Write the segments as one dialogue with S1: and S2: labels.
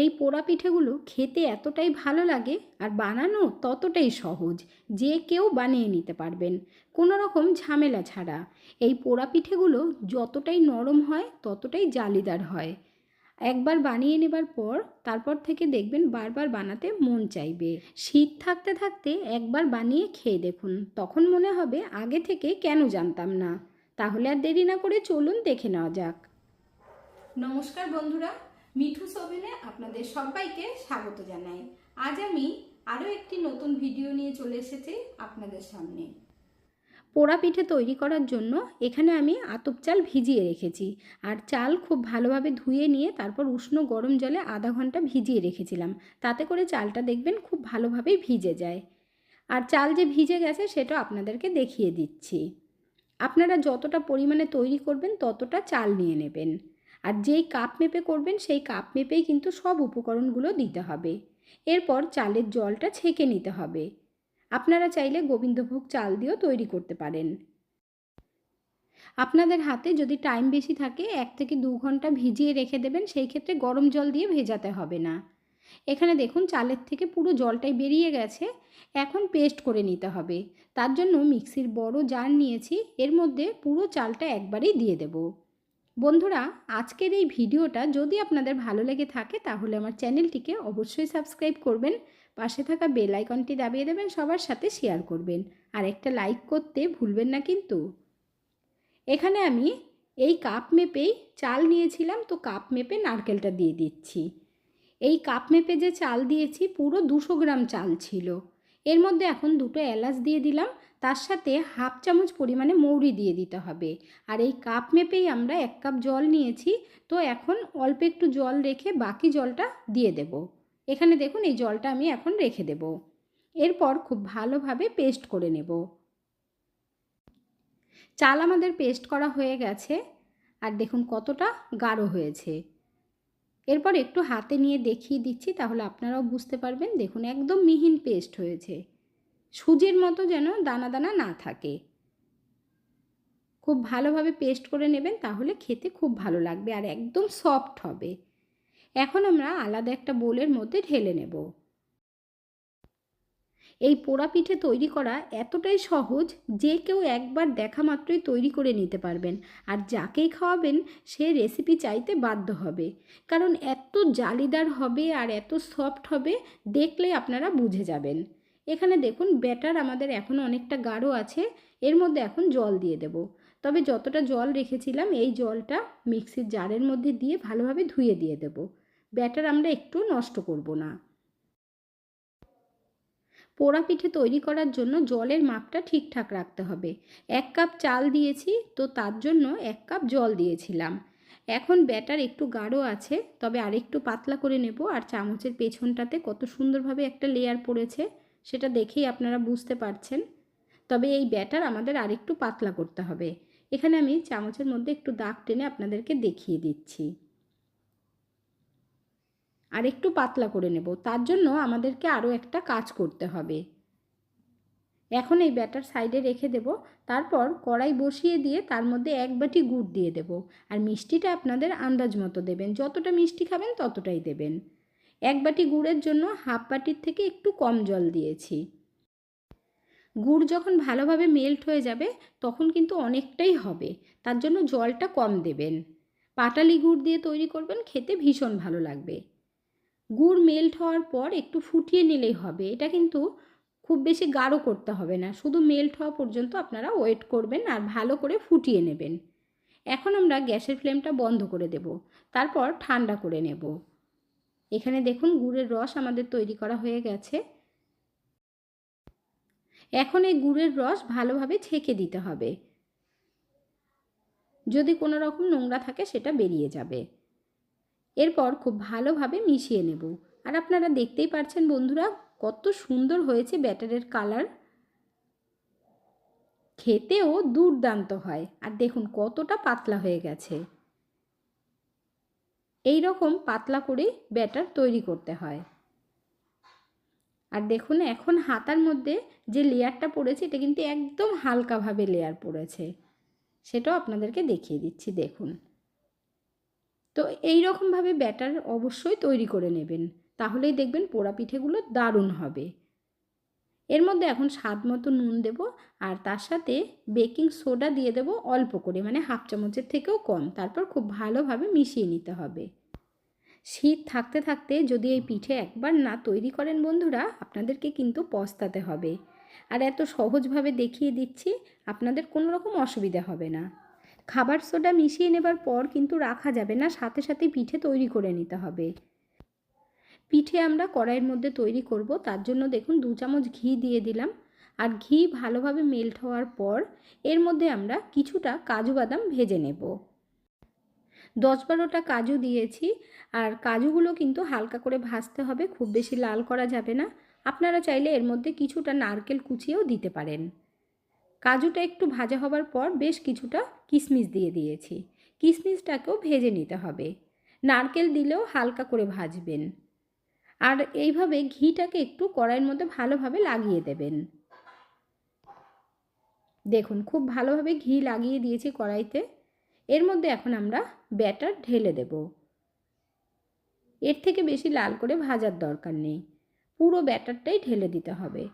S1: এই পোড়া পিঠেগুলো খেতে এতটাই ভালো লাগে আর বানানো ততটাই সহজ যে কেউ বানিয়ে নিতে পারবেন। কোনো রকম ঝামেলা ছাড়া। এই পোড়া পিঠেগুলো যতটাই নরম হয়, ততটাই জালিদার হয়। একবার বানিয়ে নেবার পর, তারপর থেকে দেখবেন বারবার বানাতে মন চাইবে। শীত থাকতে থাকতে একবার বানিয়ে খেয়ে দেখুন। তখন মনে হবে আগে থেকে কেন জানতাম না। তাহলে আর দেরি না করে চলুন দেখে নেওয়া যাক। নমস্কার বন্ধুরা মিঠু সোভেনে আপনাদের সবাইকে স্বাগত জানাই। আজ আমি আরও একটি নতুন ভিডিও নিয়ে চলে এসেছি আপনাদের সামনে। পোড়া পিঠে তৈরি করার জন্য এখানে আমি আতপ চাল ভিজিয়ে রেখেছি আর চাল খুব ভালোভাবে ধুয়ে নিয়ে তারপর উষ্ণ গরম জলে আধা ঘণ্টা ভিজিয়ে রেখেছিলাম। তাতে করে চালটা দেখবেন খুব ভালোভাবেই ভিজে যায়। আর চাল যে ভিজে গেছে সেটা আপনাদেরকে দেখিয়ে দিচ্ছি। আপনারা যতটা পরিমাণে তৈরি করবেন ততটা চাল নিয়ে নেবেন। আর যেই কাপ মেপে করবেন, সেই কাপ মেপেই কিন্তু সব উপকরণগুলো দিতে হবে। এরপর চালের জলটা ছেঁকে নিতে হবে। আপনারা চাইলে গোবিন্দভোগ চাল দিয়েও তৈরি করতে পারেন। আপনাদের হাতে যদি টাইম বেশি থাকে, এক থেকে দু ঘণ্টা ভিজিয়ে রেখে দেবেন, সেই ক্ষেত্রে গরম জল দিয়ে ভেজাতে হবে না। এখানে দেখুন, চালের থেকে পুরো জলটাই বেরিয়ে গেছে। এখন পেস্ট করে নিতে হবে। তার জন্য মিক্সির বড় জার নিয়েছি। এর মধ্যে পুরো চালটা একবারেই দিয়ে দেব। বন্ধুরা, আজকের এই ভিডিওটা যদি আপনাদের ভালো লেগে থাকে, তাহলে আমার চ্যানেলটিকে অবশ্যই সাবস্ক্রাইব করবেন, পাশে থাকা বেল আইকনটি দাবিয়ে দেবেন, সবার সাথে শেয়ার করবেন, আর একটা লাইক করতে ভুলবেন না কিন্তু। এখানে আমি এই কাপ মেপেই চাল নিয়েছিলাম, তো কাপ মেপে নারকেলটা দিয়ে দিচ্ছি। এই কাপ মেপে যে চাল দিয়েছি, পুরো দুশো গ্রাম চাল ছিল। এর মধ্যে এখন দুটো এলাচ দিয়ে দিলাম, তার সাথে হাফ চামচ পরিমাণে মৌরি দিয়ে দিতে হবে। আর এই কাপ মেপেই আমরা এক কাপ জল নিয়েছি, তো এখন অল্প একটু জল রেখে বাকি জলটা দিয়ে দেব। এখানে দেখুন, এই জলটা আমি এখন রেখে দেব। এরপর খুব ভালোভাবে পেস্ট করে নেব। চাল আমাদের পেস্ট করা হয়ে গেছে, আর দেখুন কতটা গাঢ় হয়েছে। এরপর একটু হাতে নিয়ে দেখিয়ে দিচ্ছি, তাহলে আপনারাও বুঝতে পারবেন। দেখুন, একদম মিহিন পেস্ট হয়েছে। সুজির মতো যেন দানা দানা না থাকে। খুব ভালোভাবে পেস্ট করে নেবেন, তাহলে খেতে খুব ভালো লাগবে আর একদম সফট হবে। এখন আমরা আলাদা একটা বোলের মধ্যে ঢেলে নেব। এই পোড়া পিঠে তৈরি করা এতটাই সহজ যে কেউ একবার দেখা মাত্রই তৈরি করে নিতে পারবেন। আর যাকেই খাওয়াবেন, সে রেসিপি চাইতে বাধ্য হবে। কারণ এত জালিদার হবে আর এত সফট হবে দেখলে আপনারা বুঝে যাবেন। এখানে দেখুন ব্যাটার আমাদের এখনও অনেকটা গাঢ় আছে, এর মধ্যে এখন জল দিয়ে দেব। তবে যতটা জল রেখেছিলাম, এই জলটা মিক্সির জারের মধ্যে দিয়ে ভালোভাবে ধুয়ে দিয়ে দেব। ব্যাটার আমরা একটু নষ্ট করব না। পোড়া পিঠে তৈরি করার জন্য জলের মাপটা ঠিকঠাক রাখতে হবে। এক কাপ চাল দিয়েছি, তো তার জন্য এক কাপ জল দিয়েছিলাম। এখন ব্যাটার একটু গাঢ় আছে, তবে আরেকটু পাতলা করে নেব আর চামচের পেছনটাতে কত সুন্দরভাবে একটা লেয়ার পড়েছে, সেটা দেখেই আপনারা বুঝতে পারছেন। তবে এই ব্যাটার আমাদের আরেকটু পাতলা করতে হবে। এখানে আমি চামচের মধ্যে একটু দাগ টেনে আপনাদেরকে দেখিয়ে দিচ্ছি। আর একটু পাতলা করে নেব। তার জন্য আমাদেরকে আরও একটা কাজ করতে হবে। এখন এই ব্যাটার সাইডে রেখে দেব। তারপর কড়াই বসিয়ে দিয়ে তার মধ্যে এক বাটি গুড় দিয়ে দেব। আর মিষ্টিটা আপনাদের আন্দাজ মতো দেবেন। যতটা মিষ্টি খাবেন ততটাই দেবেন। এক বাটি গুড়ের জন্য হাফ বাটির থেকে একটু কম জল দিয়েছি। গুড় যখন ভালোভাবে মেল্ট হয়ে যাবে, তখন কিন্তু অনেকটাই হবে। তার জন্য জলটা কম দেবেন। পাটালি গুড় দিয়ে তৈরি করবেন, খেতে ভীষণ ভালো লাগবে। গুড় মেল্ট হওয়ার পর একটু ফুটিয়ে নিলেই হবে। এটা কিন্তু খুব বেশি গাঢ় করতে হবে না। শুধু মেল্ট হওয়া পর্যন্ত আপনারা ওয়েট করবেন আর ভালো করে ফুটিয়ে নেবেন। এখন আমরা গ্যাসের ফ্লেমটা বন্ধ করে দেব। তারপর ঠান্ডা করে নেব। এখানে দেখুন গুড়ের রস আমাদের তৈরি করা হয়ে গেছে। এখন এই গুড়ের রস ভালোভাবে ছেঁকে দিতে হবে। যদি কোনো রকম নোংরা থাকে সেটা বেরিয়ে যাবে। এরপর খুব ভালোভাবে মিশিয়ে নেব। আর আপনারা দেখতেই পাচ্ছেন বন্ধুরা, কত সুন্দর হয়েছে ব্যাটারের কালার। খেতেও দুর্দান্ত হয়। আর দেখুন, কতটা পাতলা হয়ে গেছে। এই রকম পাতলা করে ব্যাটার তৈরি করতে হয়। আর দেখুন, এখন হাতার মধ্যে যে লেয়ারটা পড়েছে, এটা কিন্তু একদম হালকাভাবে লেয়ার পড়েছে। সেটাও আপনাদেরকে দেখিয়ে দিচ্ছি, দেখুন। তো এই রকমভাবে ব্যাটার অবশ্যই তৈরি করে নেবেন। তাহলেই দেখবেন পোড়া পিঠেগুলো দারুণ হবে। এর মধ্যে এখন স্বাদ মতো নুন দেব আর তার সাথে বেকিং সোডা দিয়ে দেব অল্প করে মানে হাফ চামচের থেকেও কম। তারপর খুব ভালোভাবে মিশিয়ে নিতে হবে। শীত থাকতে থাকতে যদি এই পিঠে একবার না তৈরি করেন বন্ধুরা, আপনাদেরকে কিন্তু পস্তাতে হবে। আর এত সহজভাবে দেখিয়ে দিচ্ছি, আপনাদের কোনো রকম অসুবিধা হবে না। খাবার সোডা মিশিয়ে নেবার পর কিন্তু রাখা যাবে না, সাথে সাথে পিঠে তৈরি করে নিতে হবে। পিঠে আমরা কড়াইয়ের মধ্যে তৈরি করব, তার জন্য দেখুন দু চামচ ঘি দিয়ে দিলাম। আর ঘি ভালোভাবে মেল্ট হওয়ার পর এর মধ্যে আমরা কিছুটা কাজু বাদাম ভেজে নেব। দশ বারোটা কাজু দিয়েছি, আর কাজুগুলো কিন্তু হালকা করে ভাজতে হবে, খুব বেশি লাল করা যাবে না। আপনারা চাইলে এর মধ্যে কিছুটা নারকেল কুচিয়েও দিতে পারেন। কাজুটা একটু ভাজা হবার পর বেশ কিছুটা কিশমিশ দিয়ে দিয়েছি। কিশমিশটাকেও ভেজে নিতে হবে। নারকেল দিলেও হালকা করে ভাজবেন। আর এইভাবে ঘিটাকে একটু কড়াইয়ের মধ্যে ভালোভাবে লাগিয়ে দেবেন। দেখুন, খুব ভালোভাবে ঘি লাগিয়ে দিয়েছি কড়াইতে। এর মধ্যে এখন আমরা ব্যাটার ঢেলে দেব। এর থেকে বেশি লাল করে ভাজার দরকার নেই। পুরো ব্যাটারটাই ঢেলে দিতে হবে।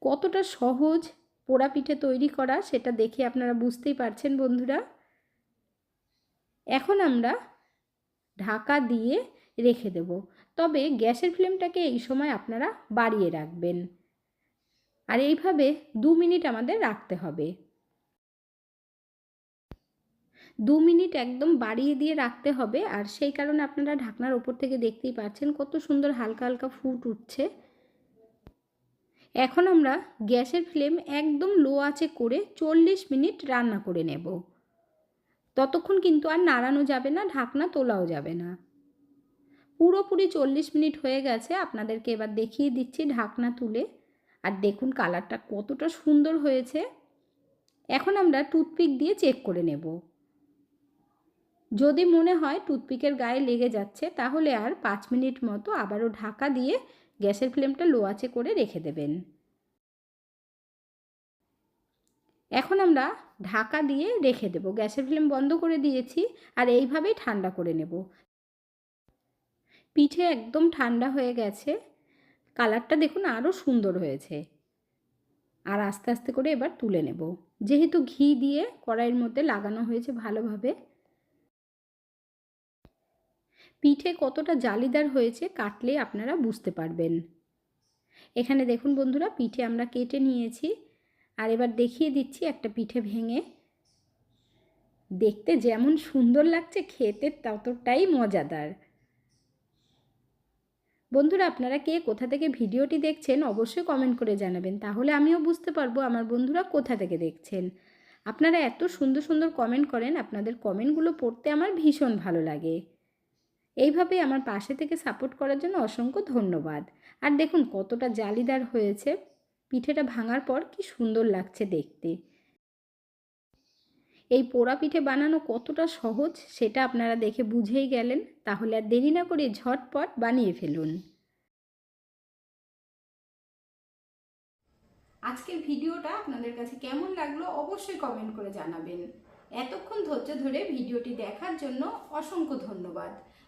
S1: কতটা সহজ পোড়া পিঠে তৈরি করা, সেটা দেখে আপনারা বুঝতেই পারছেন বন্ধুরা। এখন আমরা ঢাকা দিয়ে রেখে দেব। তবে গ্যাসের ফ্লেমটাকে এই সময় আপনারা বাড়িয়ে রাখবেন। আর এইভাবে দু মিনিট আমাদের রাখতে হবে। দু মিনিট একদম বাড়িয়ে দিয়ে রাখতে হবে। আর সেই কারণে আপনারা ঢাকনার ওপর থেকে দেখতেই পাচ্ছেন কত সুন্দর হালকা হালকা ফুট উঠছে। এখন আমরা গ্যাসের ফ্লেম একদম লো আছে করে চল্লিশ মিনিট রান্না করে নেব। ততক্ষণ কিন্তু আর নাড়ানো যাবে না, ঢাকনা তোলাও যাবে না। পুরোপুরি চল্লিশ মিনিট হয়ে গেছে, আপনাদেরকে এবার দেখিয়ে দিচ্ছি ঢাকনা তুলে। আর দেখুন কালারটা কতটা সুন্দর হয়েছে। এখন আমরা টুথপিক দিয়ে চেক করে নেব। যদি মনে হয় টুথপিকের গায়ে লেগে যাচ্ছে, তাহলে আর পাঁচ মিনিট মতো আবারও ঢাকা দিয়ে গ্যাসের ফ্লেমটা লো আঁচে করে রেখে দেবেন। এখন আমরা ঢাকা দিয়ে রেখে দেব। গ্যাসের ফ্লেম বন্ধ করে দিয়েছি আর এইভাবেই ঠান্ডা করে নেব। পিঠে একদম ঠান্ডা হয়ে গেছে। কালারটা দেখুন আরও সুন্দর হয়েছে। আর আস্তে আস্তে করে এবার তুলে নেব। যেহেতু ঘি দিয়ে কড়াইয়ের মধ্যে লাগানো হয়েছে ভালোভাবে পিঠে কতটা জালিদার হয়েছে কাটলে আপনারা বুঝতে পারবেন। এখানে দেখুন বন্ধুরা, পিঠে আমরা কেটে নিয়েছি। আর এবার দেখিয়ে দিচ্ছি একটা পিঠে ভেঙে। দেখতে যেমন সুন্দর লাগছে, খেতে ততটাই মজাদার। বন্ধুরা, আপনারা কে কোথা থেকে ভিডিওটি দেখছেন অবশ্যই কমেন্ট করে জানাবেন। তাহলে আমিও বুঝতে পারব আমার বন্ধুরা কোথা থেকে দেখছেন। আপনারা এত সুন্দর সুন্দর কমেন্ট করেন, আপনাদের কমেন্টগুলো পড়তে আমার ভীষণ ভালো লাগে। এইভাবে আমার পাশে থেকে সাপোর্ট করার জন্য অসংখ্য ধন্যবাদ। আর দেখুন কতটা জালিদার হয়েছে। পিঠেটা ভাঙার পর কি সুন্দর লাগছে দেখতে। এই পোড়া পিঠে বানানো কতটা সহজ সেটা আপনারা দেখে বুঝেই গেলেন। তাহলে আর দেরি না করে ঝটপট বানিয়ে ফেলুন। আজকের ভিডিওটা আপনাদের কাছে কেমন লাগল অবশ্যই কমেন্ট করে জানাবেন। এতক্ষণ ধৈর্য ধরে ভিডিওটি দেখার জন্য অসংখ্য ধন্যবাদ।